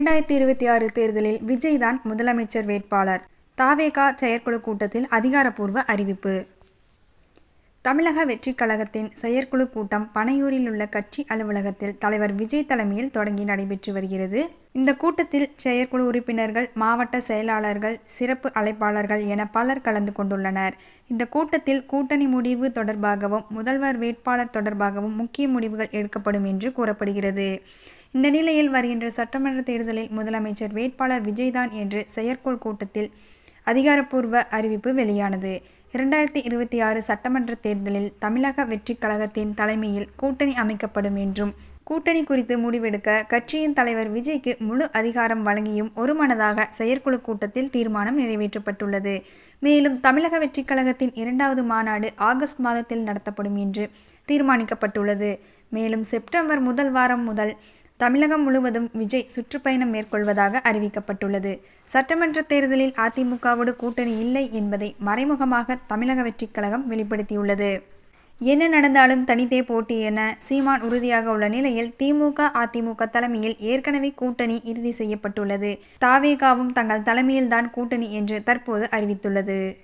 இரண்டாயிரத்தி இருபத்தி ஆறு தேர்தலில் விஜய் தான் முதலமைச்சர் வேட்பாளர். தாவேகா செயற்குழு கூட்டத்தில் அதிகாரப்பூர்வ அறிவிப்பு. தமிழக வெற்றிக் கழகத்தின் செயற்குழு கூட்டம் பனையூரில் உள்ள கட்சி அலுவலகத்தில் தலைவர் விஜய் தலைமையில் தொடங்கி நடைபெற்று வருகிறது. இந்த கூட்டத்தில் செயற்குழு உறுப்பினர்கள் மாவட்ட செயலாளர்கள் சிறப்பு அழைப்பாளர்கள் என பலர் கலந்து கொண்டுள்ளனர். இந்த கூட்டத்தில் கூட்டணி முடிவு தொடர்பாகவும் முதல்வர் வேட்பாளர் தொடர்பாகவும் முக்கிய முடிவுகள் எடுக்கப்படும் என்று கூறப்படுகிறது. இந்த நிலையில் வருகின்ற சட்டமன்ற தேர்தலில் முதலமைச்சர் வேட்பாளர் விஜய்தான் என்று செயற்குழு கூட்டத்தில் அதிகாரப்பூர்வ அறிவிப்பு வெளியானது. இரண்டாயிரத்தி இருபத்தி ஆறு சட்டமன்ற தேர்தலில் தமிழக வெற்றிக் கழகத்தின் தலைமையில் கூட்டணி அமைக்கப்படும் என்றும் கூட்டணி குறித்து முடிவெடுக்க கட்சியின் தலைவர் விஜய்க்கு முழு அதிகாரம் வழங்கியும் ஒருமனதாக செயற்குழு கூட்டத்தில் தீர்மானம் நிறைவேற்றப்பட்டுள்ளது. மேலும் தமிழக வெற்றிக் கழகத்தின் இரண்டாவது மாநாடு ஆகஸ்ட் மாதத்தில் நடத்தப்படும் என்று தீர்மானிக்கப்பட்டுள்ளது. மேலும் செப்டம்பர் முதல் வாரம் முதல் தமிழகம் முழுவதும் விஜய் சுற்றுப்பயணம் மேற்கொள்வதாக அறிவிக்கப்பட்டுள்ளது. சட்டமன்ற தேர்தலில் அதிமுகவோடு கூட்டணி இல்லை என்பதை மறைமுகமாக தமிழக வெற்றிக் கழகம் வெளிப்படுத்தியுள்ளது. என்ன நடந்தாலும் தனித்தே போட்டி என சீமான் உறுதியாக உள்ள நிலையில் திமுக அதிமுக தலைமையில் ஏற்கனவே கூட்டணி இறுதி செய்யப்பட்டுள்ளது. தாவேகாவும் தங்கள் தலைமையில்தான் கூட்டணி என்று தற்போது அறிவித்துள்ளது.